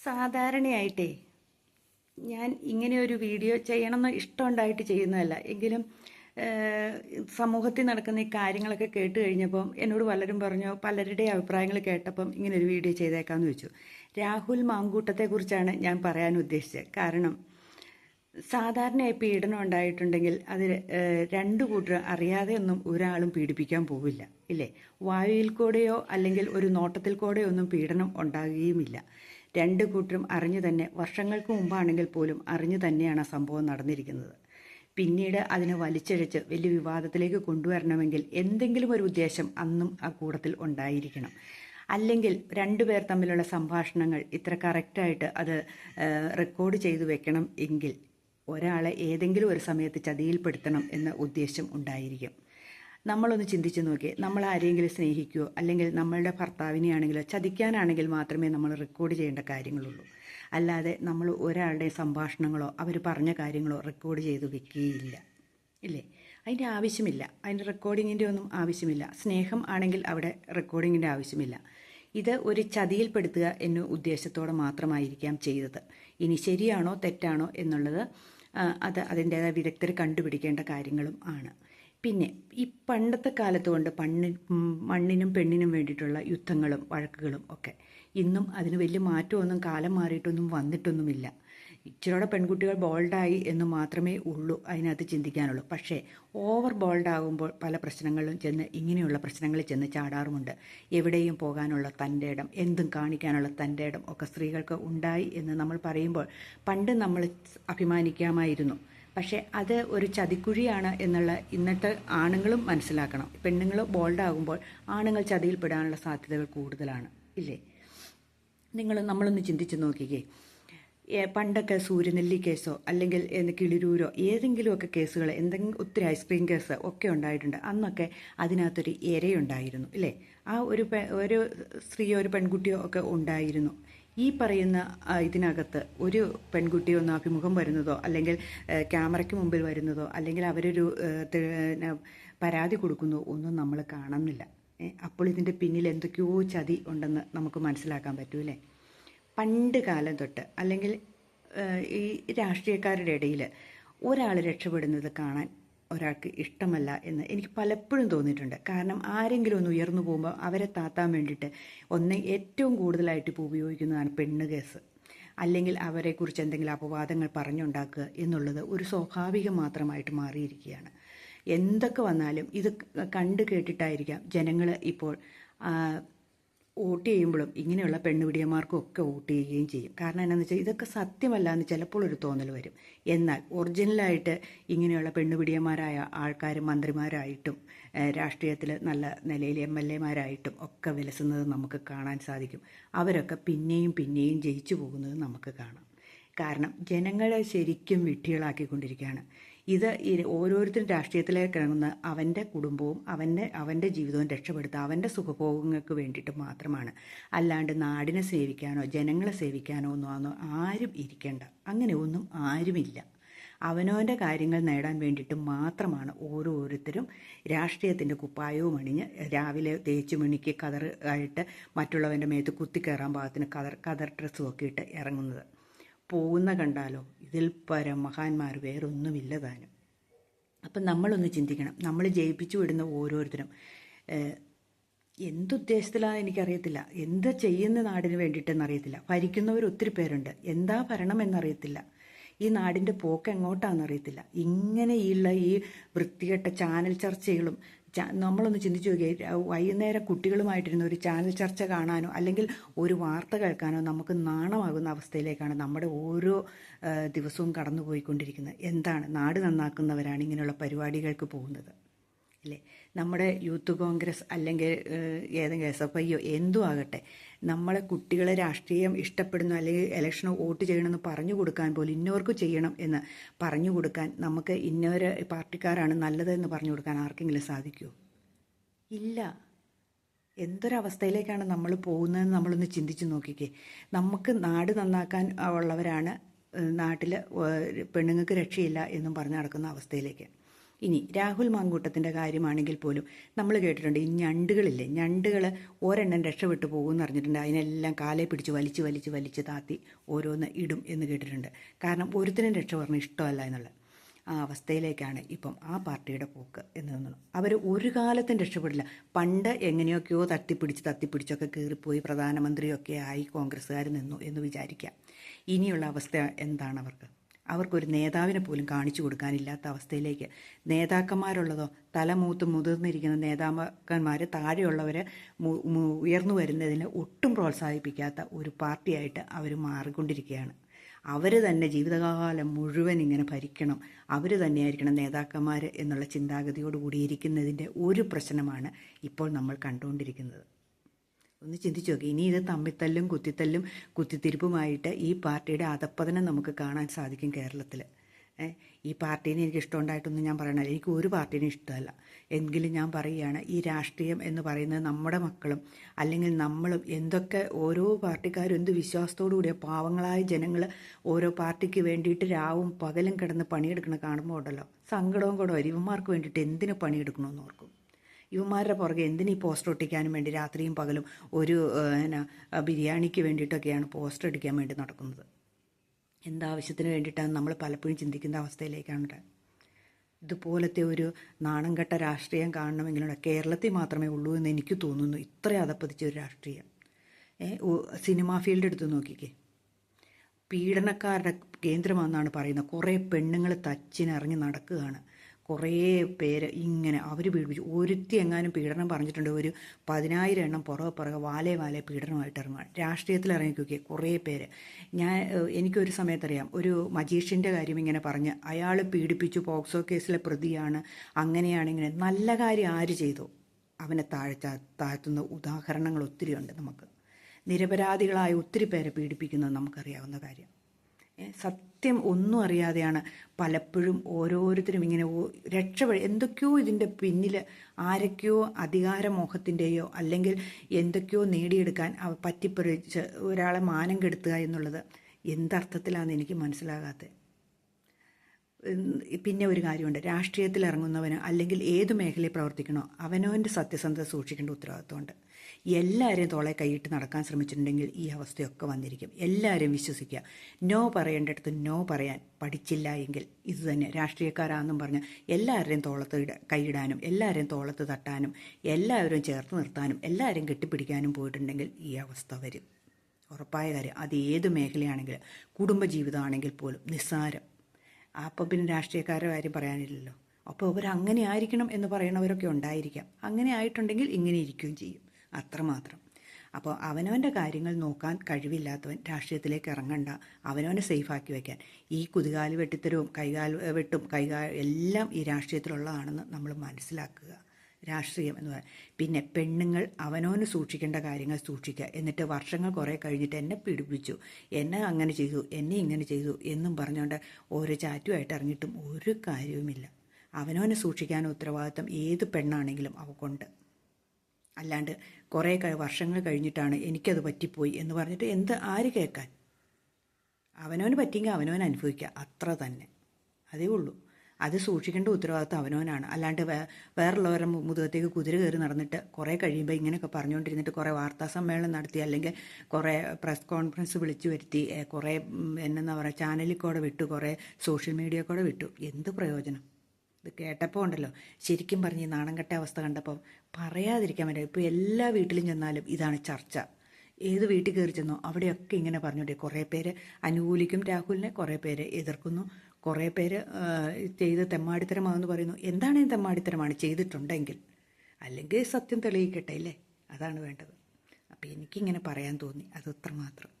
സാധാരണയായിട്ടേ ഞാൻ ഇങ്ങനെ ഒരു വീഡിയോ ചെയ്യണമെന്ന് ഇഷ്ടമുണ്ടായിട്ട് ചെയ്യുന്നതല്ല. എങ്കിലും സമൂഹത്തിൽ നടക്കുന്ന ഈ കാര്യങ്ങളൊക്കെ കേട്ട് കഴിഞ്ഞപ്പം എന്നോട് പലരും പറഞ്ഞു പലരുടെ അഭിപ്രായങ്ങൾ കേട്ടപ്പം ഇങ്ങനെ ഒരു വീഡിയോ ചെയ്തേക്കാമെന്ന് വെച്ചു രാഹുൽ മാങ്കൂട്ടത്തെക്കുറിച്ചാണ് ഞാൻ പറയാൻ ഉദ്ദേശിച്ചത്. കാരണം സാധാരണയായി പീഡനം ഉണ്ടായിട്ടുണ്ടെങ്കിൽ അത് രണ്ട് കൂട്ടർ അറിയാതെ ഒന്നും ഒരാളും പീഡിപ്പിക്കാൻ പോവില്ല. ഇല്ലേ? വായുവിൽ കൂടെയോ അല്ലെങ്കിൽ ഒരു നോട്ടത്തിൽ കൂടെയോ ഒന്നും പീഡനം ഉണ്ടാകുകയുമില്ല. രണ്ട് കൂട്ടരും അറിഞ്ഞു തന്നെ വർഷങ്ങൾക്ക് മുമ്പാണെങ്കിൽ പോലും അറിഞ്ഞു തന്നെയാണ് സംഭവം നടന്നിരിക്കുന്നത്. പിന്നീട് അതിനെ വലിച്ചിഴച്ച് വലിയ വിവാദത്തിലേക്ക് കൊണ്ടുവരണമെങ്കിൽ എന്തെങ്കിലും ഒരു ഉദ്ദേശം അന്നും ആ കൂടത്തിൽ ഉണ്ടായിരിക്കണം. അല്ലെങ്കിൽ രണ്ടുപേർ തമ്മിലുള്ള സംഭാഷണങ്ങൾ ഇത്ര കറക്റ്റായിട്ട് അത് റെക്കോർഡ് ചെയ്തു വെക്കണം എങ്കിൽ ഒരാളെ ഏതെങ്കിലും ഒരു സമയത്ത് ചതിയിൽപ്പെടുത്തണം എന്ന ഉദ്ദേശം ഉണ്ടായിരിക്കും. നമ്മളൊന്ന് ചിന്തിച്ചു നോക്കിയേ നമ്മൾ ആരെങ്കിലും സ്നേഹിക്കുകയോ അല്ലെങ്കിൽ നമ്മളുടെ ഭർത്താവിനെയാണെങ്കിലോ? ചതിക്കാനാണെങ്കിൽ മാത്രമേ നമ്മൾ റെക്കോർഡ് ചെയ്യേണ്ട കാര്യങ്ങളുള്ളൂ. അല്ലാതെ നമ്മൾ ഒരാളുടെ സംഭാഷണങ്ങളോ അവർ പറഞ്ഞ കാര്യങ്ങളോ റെക്കോർഡ് ചെയ്ത് വെക്കുകയില്ല ഇല്ലേ? അതിന്റെ ആവശ്യമില്ല. അതിന്റെ റെക്കോർഡിങ്ങിന്റെ ഒന്നും ആവശ്യമില്ല. സ്നേഹം ആണെങ്കിൽ അവിടെ റെക്കോർഡിങ്ങിന്റെ ആവശ്യമില്ല. ഇത് ഒരു ചതിയിൽപ്പെടുത്തുക എന്ന ഉദ്ദേശത്തോടെ മാത്രമായിരിക്കാം ചെയ്തത്. ഇനി ശരിയാണോ തെറ്റാണോ എന്നുള്ളത് അത് അതിന്റേതായ വിദഗ്ധർ കണ്ടുപിടിക്കേണ്ട കാര്യങ്ങളും ആണ്. പിന്നെ ഈ പണ്ടത്തെ കാലത്ത് കൊണ്ട് പണ്ണി മണ്ണിനും പെണ്ണിനും വേണ്ടിയിട്ടുള്ള യുദ്ധങ്ങളും വഴക്കുകളും ഒക്കെ ഇന്നും അതിന് വലിയ മാറ്റമൊന്നും കാലം മാറിയിട്ടൊന്നും വന്നിട്ടൊന്നുമില്ല. ഇച്ചിരിയോടെ പെൺകുട്ടികൾ ബോൾഡായി എന്ന് മാത്രമേ ഉള്ളൂ അതിനകത്ത് ചിന്തിക്കാനുള്ളൂ. പക്ഷേ ഓവർ ബോൾഡ് ആകുമ്പോൾ പല പ്രശ്നങ്ങളിലും ചെന്ന് ഇങ്ങനെയുള്ള പ്രശ്നങ്ങളിൽ ചെന്ന് ചാടാറുമുണ്ട്. എവിടെയും പോകാനുള്ള തന്റെ ഇടം എന്തും കാണിക്കാനുള്ള തന്റെ ഇടം ഒക്കെ സ്ത്രീകൾക്ക് ഉണ്ടായി എന്ന് നമ്മൾ പറയുമ്പോൾ പണ്ട് നമ്മൾ അഭിമാനിക്കാമായിരുന്നു. പക്ഷേ അത് ഒരു ചതിക്കുഴിയാണ് എന്നുള്ള ഇന്നത്തെ ആണുങ്ങളും മനസ്സിലാക്കണം. പെണ്ണുങ്ങൾ ബോൾഡാകുമ്പോൾ ആണുങ്ങൾ ചതിയിൽപ്പെടാനുള്ള സാധ്യതകൾ കൂടുതലാണ്. ഇല്ലേ? നിങ്ങൾ നമ്മളൊന്ന് ചിന്തിച്ചു നോക്കിക്കേ. പണ്ടൊക്കെ സൂര്യനെല്ലി കേസോ അല്ലെങ്കിൽ കിളിരൂരോ ഏതെങ്കിലുമൊക്കെ കേസുകൾ എന്തെങ്കിലും ഒത്തിരി ഐസ്ക്രീം കേസ് ഒക്കെ ഉണ്ടായിട്ടുണ്ട്. അന്നൊക്കെ അതിനകത്തൊരു ഇരയുണ്ടായിരുന്നു ഇല്ലേ? ആ ഒരു ഒരു സ്ത്രീയോ ഒരു പെൺകുട്ടിയോ ഒക്കെ ഉണ്ടായിരുന്നു. ഈ പറയുന്ന ഇതിനകത്ത് ഒരു പെൺകുട്ടി ഒന്ന് അഭിമുഖം വരുന്നതോ അല്ലെങ്കിൽ ക്യാമറയ്ക്ക് മുമ്പിൽ വരുന്നതോ അല്ലെങ്കിൽ അവരൊരു പരാതി കൊടുക്കുന്നതോ ഒന്നും നമ്മൾ കാണുന്നില്ല. അപ്പോൾ ഇതിന്റെ പിന്നിൽ എന്തൊക്കെയോ ചതി ഉണ്ടെന്ന് നമുക്ക് മനസ്സിലാക്കാൻ പറ്റൂലേ പണ്ട് കാലം തൊട്ട് അല്ലെങ്കിൽ ഈ രാഷ്ട്രീയക്കാരുടെ ഇടയിൽ ഒരാൾ രക്ഷപ്പെടുന്നത് കാണാൻ ഒരാൾക്ക് ഇഷ്ടമല്ല എന്ന് എനിക്ക് പലപ്പോഴും തോന്നിയിട്ടുണ്ട്. കാരണം ആരെങ്കിലും ഒന്ന് ഉയർന്നു പോകുമ്പോൾ അവരെ താത്താൻ വേണ്ടിയിട്ട് ഒന്ന് ഏറ്റവും കൂടുതലായിട്ട് ഇപ്പോൾ ഉപയോഗിക്കുന്നതാണ് പെണ്ണ് കേസ്. അല്ലെങ്കിൽ അവരെക്കുറിച്ച് എന്തെങ്കിലും അപവാദങ്ങൾ പറഞ്ഞുണ്ടാക്കുക എന്നുള്ളത് ഒരു സ്വാഭാവികം മാത്രമായിട്ട് മാറിയിരിക്കുകയാണ്. എന്തൊക്കെ വന്നാലും ഇത് കണ്ടു കേട്ടിട്ടായിരിക്കാം ജനങ്ങൾ ഇപ്പോൾ വോട്ട് ചെയ്യുമ്പോഴും ഇങ്ങനെയുള്ള പെണ്ണുപിടിയന്മാർക്കും ഒക്കെ വോട്ട് ചെയ്യുകയും ചെയ്യും. കാരണം എന്താണെന്ന് വെച്ചാൽ ഇതൊക്കെ സത്യമല്ല എന്ന് ചിലപ്പോൾ ഒരു തോന്നൽ വരും. എന്നാൽ ഒറിജിനലായിട്ട് ഇങ്ങനെയുള്ള പെണ്ണുപിടിയന്മാരായ ആൾക്കാർ മന്ത്രിമാരായിട്ടും രാഷ്ട്രീയത്തിൽ നല്ല നിലയിൽ എം എൽ എമാരായിട്ടും ഒക്കെ വിലസുന്നത് നമുക്ക് കാണാൻ സാധിക്കും. അവരൊക്കെ പിന്നെയും പിന്നെയും ജയിച്ചു പോകുന്നത് നമുക്ക് കാണാം. കാരണം ജനങ്ങളെ ശരിക്കും വിഡ്ഢികളാക്കിക്കൊണ്ടിരിക്കുകയാണ്. ഇത് ഓരോരുത്തരും രാഷ്ട്രീയത്തിലേക്ക് ഇറങ്ങുന്ന അവന്റെ കുടുംബവും അവന്റെ അവന്റെ ജീവിതവും രക്ഷപ്പെടുത്തുക അവന്റെ സുഖഭോഗങ്ങൾക്ക് വേണ്ടിയിട്ട് മാത്രമാണ്. അല്ലാണ്ട് നാടിനെ സേവിക്കാനോ ജനങ്ങളെ സേവിക്കാനോ ഒന്നും ആരും ഇരിക്കേണ്ട. അങ്ങനെ ഒന്നും ആരുമില്ല. അവനവന്റെ കാര്യങ്ങൾ നേടാൻ വേണ്ടിയിട്ട് മാത്രമാണ് ഓരോരുത്തരും രാഷ്ട്രീയത്തിന്റെ കുപ്പായവും അണിഞ്ഞ് രാവിലെ തേച്ചു മിണിക്ക് കതർ ആയിട്ട് മറ്റുള്ളവന്റെ മേത്ത് കുത്തിക്കയറാൻ പാകത്തിന് കതർ കതർ ഡ്രസ്സും ഒക്കെ ഇട്ട് ഇറങ്ങുന്നത്. പോകുന്ന കണ്ടാലോ? ഇതിൽ പരം മഹാന്മാർ വേറൊന്നുമില്ല താനും. അപ്പം നമ്മളൊന്ന് ചിന്തിക്കണം. നമ്മൾ ജയിപ്പിച്ചു വിടുന്ന ഓരോരുത്തരും എന്തുദ്ദേശത്തിലാണെന്ന് എനിക്കറിയത്തില്ല. എന്താ ചെയ്യുന്ന നാടിന് വേണ്ടിയിട്ടെന്ന് അറിയത്തില്ല ഭരിക്കുന്നവർ ഒത്തിരി പേരുണ്ട്. എന്താ ഭരണം എന്നറിയത്തില്ല ഈ നാടിന്റെ പോക്ക് എങ്ങോട്ടാണെന്നറിയത്തില്ല. ഇങ്ങനെയുള്ള ഈ വൃത്തികെട്ട ചാനൽ ചർച്ചകളും നമ്മളൊന്ന് ചിന്തിച്ചു നോക്കിയാൽ വൈകുന്നേരം കുട്ടികളുമായിട്ടിരുന്ന ഒരു ചാനൽ ചർച്ച കാണാനോ അല്ലെങ്കിൽ ഒരു വാർത്ത കേൾക്കാനോ നമുക്ക് നാണമാകുന്ന അവസ്ഥയിലേക്കാണ് നമ്മുടെ ഓരോ ദിവസവും കടന്നുപോയിക്കൊണ്ടിരിക്കുന്നത്. എന്താണ് നാട് നന്നാക്കുന്നവരാണ് ഇങ്ങനെയുള്ള പരിപാടികൾക്ക് പോകുന്നത്. അല്ലേ? നമ്മുടെ യൂത്ത് കോൺഗ്രസ് അല്ലെങ്കിൽ ഏതെങ്കിലും എസ് എഫ് ഐയോ എന്തും ആകട്ടെ നമ്മളെ കുട്ടികളെ രാഷ്ട്രീയം ഇഷ്ടപ്പെടുന്നു അല്ലെങ്കിൽ ഇലക്ഷനോ വോട്ട് ചെയ്യണമെന്ന് പറഞ്ഞു കൊടുക്കാൻ പോലും ഇന്നവർക്ക് ചെയ്യണം എന്ന് പറഞ്ഞു കൊടുക്കാൻ നമുക്ക് ഇന്നവരെ പാർട്ടിക്കാരാണ് നല്ലതെന്ന് പറഞ്ഞു കൊടുക്കാൻ ആർക്കെങ്കിലും സാധിക്കുമോ ഇല്ല. എന്തൊരവസ്ഥയിലേക്കാണ് നമ്മൾ പോകുന്നതെന്ന് നമ്മളൊന്ന് ചിന്തിച്ച് നോക്കിക്കേ. നമുക്ക് നാട് നന്നാക്കാൻ ഉള്ളവരാണ് നാട്ടിൽ പെണ്ണുങ്ങൾക്ക് രക്ഷയില്ല എന്നും പറഞ്ഞു നടക്കുന്ന അവസ്ഥയിലേക്ക്. ഇനി രാഹുൽ മാങ്കൂട്ടത്തിന്റെ കാര്യമാണെങ്കിൽ പോലും നമ്മൾ കേട്ടിട്ടുണ്ട് ഈ ഞണ്ടുകളില്ലേ ഞണ്ടുകൾ ഒരെണ്ണം രക്ഷപ്പെട്ടു പോകുമെന്ന് പറഞ്ഞിട്ടുണ്ട് അതിനെല്ലാം കാലേ പിടിച്ച് വലിച്ച് വലിച്ച് വലിച്ച് താത്തി ഓരോന്ന് ഇടും എന്ന് കേട്ടിട്ടുണ്ട്. കാരണം ഒരുത്തിനും രക്ഷ പറഞ്ഞ ഇഷ്ടമല്ല എന്നുള്ളത്. ആ അവസ്ഥയിലേക്കാണ് ഇപ്പം ആ പാർട്ടിയുടെ പോക്ക് എന്ന് തോന്നുന്നു. അവർ ഒരു കാലത്തും രക്ഷപ്പെടില്ല. പണ്ട് എങ്ങനെയൊക്കെയോ തട്ടിപ്പിടിച്ച് തട്ടിപ്പിടിച്ചൊക്കെ കയറിപ്പോയി പ്രധാനമന്ത്രിയൊക്കെ ആയി കോൺഗ്രസ്സുകാർ നിന്നു എന്ന് വിചാരിക്കാം. ഇനിയുള്ള അവസ്ഥ എന്താണ് അവർക്ക്? അവർക്കൊരു നേതാവിനെ പോലും കാണിച്ചു കൊടുക്കാനില്ലാത്ത അവസ്ഥയിലേക്ക് നേതാക്കന്മാരുള്ളതോ തലമൂത്ത് മുതിർന്നിരിക്കുന്ന നേതാക്കന്മാർ താഴെയുള്ളവരെ ഉയർന്നു വരുന്നതിനെ ഒട്ടും പ്രോത്സാഹിപ്പിക്കാത്ത ഒരു പാർട്ടിയായിട്ട് അവർ മാറിക്കൊണ്ടിരിക്കുകയാണ്. അവർ തന്നെ ജീവിതകാലം മുഴുവൻ ഇങ്ങനെ ഭരിക്കണം. അവർ തന്നെയായിരിക്കണം നേതാക്കന്മാർ എന്നുള്ള ചിന്താഗതിയോടുകൂടി ഇരിക്കുന്നതിന്റെ ഒരു പ്രശ്നമാണ് ഇപ്പോൾ നമ്മൾ കണ്ടുകൊണ്ടിരിക്കുന്നത്. ഒന്ന് ചിന്തിച്ചു നോക്കി ഇനി ഇത് തമ്മിത്തല്ലും കുത്തിത്തല്ലും കുത്തിത്തിരിപ്പുമായിട്ട് ഈ പാർട്ടിയുടെ അധപ്പതനം നമുക്ക് കാണാൻ സാധിക്കും കേരളത്തിൽ ഈ പാർട്ടീനെ എനിക്ക് ഇഷ്ടമുണ്ടായിട്ടൊന്നും ഞാൻ പറയണില്ല എനിക്ക് ഒരു പാർട്ടീനെ ഇഷ്ടമല്ല. എങ്കിലും ഞാൻ പറയുകയാണ് ഈ രാഷ്ട്രീയം എന്ന് പറയുന്നത് നമ്മുടെ മക്കളും അല്ലെങ്കിൽ നമ്മളും എന്തൊക്കെ ഓരോ പാർട്ടിക്കാരും എന്ത് വിശ്വാസത്തോടു കൂടിയ പാവങ്ങളായ ജനങ്ങൾ ഓരോ പാർട്ടിക്ക് വേണ്ടിയിട്ട് രാവും പകലും കിടന്ന് പണിയെടുക്കണ കാണുമ്പോൾ ഉണ്ടല്ലോ. സങ്കടവും കൂടെ വരും. ഇവന്മാർക്ക് വേണ്ടിയിട്ട് എന്തിനു പണിയെടുക്കണമെന്ന് ഓർക്കും. ഇവന്മാരുടെ പുറകെ എന്തിനീ പോസ്റ്റർ ഒട്ടിക്കാനും വേണ്ടി രാത്രിയും പകലും ഒരു എന്നാ ബിരിയാണിക്ക് വേണ്ടിയിട്ടൊക്കെയാണ് പോസ്റ്റർ അടിക്കാൻ വേണ്ടി നടക്കുന്നത്. എന്താവശ്യത്തിന് വേണ്ടിയിട്ടാണ് നമ്മൾ പലപ്പോഴും ചിന്തിക്കുന്ന അവസ്ഥയിലേക്കാണ്. ഇത്. ഇതുപോലത്തെ ഒരു നാണംകെട്ട രാഷ്ട്രീയം കാണണമെങ്കിലുള്ള കേരളത്തിൽ മാത്രമേ ഉള്ളൂ എന്ന് എനിക്ക് തോന്നുന്നു. ഇത്ര അതപ്പതിച്ച ഒരു രാഷ്ട്രീയം. സിനിമാ ഫീൽഡ് എടുത്ത് നോക്കിക്കേ. പീഡനക്കാരുടെ കേന്ദ്രമാണെന്നാണ് പറയുന്നത്. കുറേ പെണ്ണുങ്ങൾ തച്ചിനിറങ്ങി നടക്കുകയാണ്. കുറേ പേര് ഇങ്ങനെ അവർ പീഡിപ്പിച്ചു. ഒരുത്തി എങ്ങാനും പീഡനം പറഞ്ഞിട്ടുണ്ട്. ഒരു പതിനായിരം എണ്ണം പുറകെ പുറകെ വാലേ വാലേ പീഡനമായിട്ട് ഇറങ്ങുക രാഷ്ട്രീയത്തിൽ ഇറങ്ങി നോക്കിയേ കുറേ പേര്. ഞാൻ എനിക്കൊരു സമയത്തറിയാം. ഒരു മജീഷ്യന്റെ കാര്യം ഇങ്ങനെ പറഞ്ഞ് അയാൾ പീഡിപ്പിച്ചു പോക്സോ കേസിലെ പ്രതിയാണ് അങ്ങനെയാണ് ഇങ്ങനെ നല്ല കാര്യം ആര് ചെയ്തു? അവനെ താഴ്ത്ത താഴ്ത്തുന്ന ഉദാഹരണങ്ങൾ ഒത്തിരിയുണ്ട് നമുക്ക്. നിരപരാധികളായ ഒത്തിരി പേരെ പീഡിപ്പിക്കുന്നത് നമുക്കറിയാവുന്ന കാര്യം. സത്യം ഒന്നും അറിയാതെയാണ് പലപ്പോഴും ഓരോരുത്തരും ഇങ്ങനെ രക്ഷപ്പെടുക രക്ഷപ്പെട എന്തൊക്കെയോ ഇതിന്റെ പിന്നിൽ ആരൊക്കെയോ അധികാരമോഹത്തിന്റെയോ അല്ലെങ്കിൽ എന്തൊക്കെയോ നേടിയെടുക്കാൻ പറ്റിപ്പറിച്ച് ഒരാളെ മാനം കെടുത്തുക എന്നുള്ളത് എന്തർത്ഥത്തിലാണെന്ന് എനിക്ക് മനസ്സിലാകാത്തത് പിന്നെ ഒരു കാര്യമുണ്ട്. രാഷ്ട്രീയത്തിൽ ഇറങ്ങുന്നവന് അല്ലെങ്കിൽ ഏത് മേഖലയിൽ പ്രവർത്തിക്കണോ അവനവന്റെ സത്യസന്ധത സൂക്ഷിക്കേണ്ട ഉത്തരവാദിത്വമുണ്ട്. എല്ലാവരെയും തോളെ കൈയിട്ട് നടക്കാൻ ശ്രമിച്ചിട്ടുണ്ടെങ്കിൽ ഈ അവസ്ഥയൊക്കെ വന്നിരിക്കും. എല്ലാവരും വിശ്വസിക്കുക. നോ പറയേണ്ടടുത്ത് നോ പറയാൻ പഠിച്ചില്ല എങ്കിൽ ഇത് തന്നെ രാഷ്ട്രീയക്കാരാണെന്നും പറഞ്ഞ് എല്ലാവരുടെയും തോളത്ത് കൈയിടാനും എല്ലാവരെയും തോളത്ത് തട്ടാനും എല്ലാവരും ചേർത്ത് നിർത്താനും എല്ലാവരും കെട്ടിപ്പിടിക്കാനും പോയിട്ടുണ്ടെങ്കിൽ ഈ അവസ്ഥ വരും. ഉറപ്പായ കാര്യം. അത് ഏത് മേഖലയാണെങ്കിലും കുടുംബജീവിതമാണെങ്കിൽ പോലും നിസ്സാരം. അപ്പം പിന്നെ രാഷ്ട്രീയക്കാരുടെ കാര്യം പറയാനില്ലല്ലോ. അപ്പോൾ അവർ അങ്ങനെ ആയിരിക്കണം എന്ന് പറയുന്നവരൊക്കെ ഉണ്ടായിരിക്കാം. അങ്ങനെ ആയിട്ടുണ്ടെങ്കിൽ ഇങ്ങനെ ഇരിക്കുകയും ചെയ്യും. അത്രമാത്രം. അപ്പോൾ അവനവന്റെ കാര്യങ്ങൾ നോക്കാൻ കഴിവില്ലാത്തവൻ രാഷ്ട്രീയത്തിലേക്ക് ഇറങ്ങണ്ട. അവനവനെ സേഫാക്കി വയ്ക്കാൻ ഈ കുതികാൽ വെട്ടിത്തരവും കൈകാൽ വെട്ടും കൈകാൽ എല്ലാം ഈ രാഷ്ട്രീയത്തിലുള്ളതാണെന്ന് നമ്മൾ മനസ്സിലാക്കുക. രാഷ്ട്രീയം എന്ന് പറയാം പിന്നെ പെണ്ണുങ്ങൾ അവനവന് സൂക്ഷിക്കേണ്ട കാര്യങ്ങൾ സൂക്ഷിക്കുക. എന്നിട്ട് വർഷങ്ങൾ കുറേ കഴിഞ്ഞിട്ട് എന്നെ പിടിപ്പിച്ചു എന്നെ അങ്ങനെ ചെയ്തു. എന്നെ ഇങ്ങനെ ചെയ്തു എന്നും പറഞ്ഞുകൊണ്ട് ഓരോ ചാറ്റുമായിട്ട് ഇറങ്ങിയിട്ടും ഒരു കാര്യവുമില്ല. അവനവനെ സൂക്ഷിക്കാൻ ഉത്തരവാദിത്തം ഏത് പെണ്ണാണെങ്കിലും അവക്കുണ്ട്. അല്ലാണ്ട് കുറേ വർഷങ്ങൾ കഴിഞ്ഞിട്ടാണ് എനിക്കത് പറ്റിപ്പോയി എന്ന് പറഞ്ഞിട്ട് എന്ത് ആര് കേൾക്കാൻ? അവനവന് പറ്റിയെങ്കിൽ അവനവൻ അനുഭവിക്കുക. അത്ര തന്നെ. അതേ ഉള്ളൂ. അത് സൂക്ഷിക്കേണ്ട ഉത്തരവാദിത്വം അവനവനാണ്. അല്ലാണ്ട് വേ വേറുള്ളവരുടെ മുതുകത്തേക്ക് കുതിര കയറി നടന്നിട്ട് കുറേ കഴിയുമ്പോൾ ഇങ്ങനെയൊക്കെ പറഞ്ഞുകൊണ്ടിരുന്നിട്ട് കുറേ വാർത്താ സമ്മേളനം നടത്തി അല്ലെങ്കിൽ കുറേ പ്രസ് കോൺഫറൻസ് വിളിച്ചു വരുത്തി കുറേ ഉം, എന്നെന്താ പറയുക ചാനലിൽ കൂടെ വിട്ടു കുറേ സോഷ്യൽ മീഡിയ കൂടെ വിട്ടു. എന്ത് പ്രയോജനം? ഇത് കേട്ടപ്പോൾ ഉണ്ടല്ലോ. ശരിക്കും പറഞ്ഞ് ഈ നാണം കെട്ട അവസ്ഥ കണ്ടപ്പോൾ പറയാതിരിക്കാൻ പറ്റില്ല. ഇപ്പോൾ എല്ലാ വീട്ടിലും ചെന്നാലും ഇതാണ് ചർച്ച. ഏത് വീട്ടിൽ കയറി ചെന്നോ അവിടെയൊക്കെ ഇങ്ങനെ പറഞ്ഞോട്ടെ കുറേ പേര് അനുകൂലിക്കും രാഹുലിനെ കുറേ പേര് എതിർക്കുന്നു. കുറേ പേര് ചെയ്ത് തെമ്മാടിത്തരമാണെന്ന് പറയുന്നു. എന്താണ് തെമ്മാടിത്തരമാണ്? ചെയ്തിട്ടുണ്ടെങ്കിൽ. അല്ലെങ്കിൽ സത്യം തെളിയിക്കട്ടെ അല്ലേ? അതാണ് വേണ്ടത്. അപ്പോൾ എനിക്കിങ്ങനെ പറയാൻ തോന്നി. അത് അത്രമാത്രം.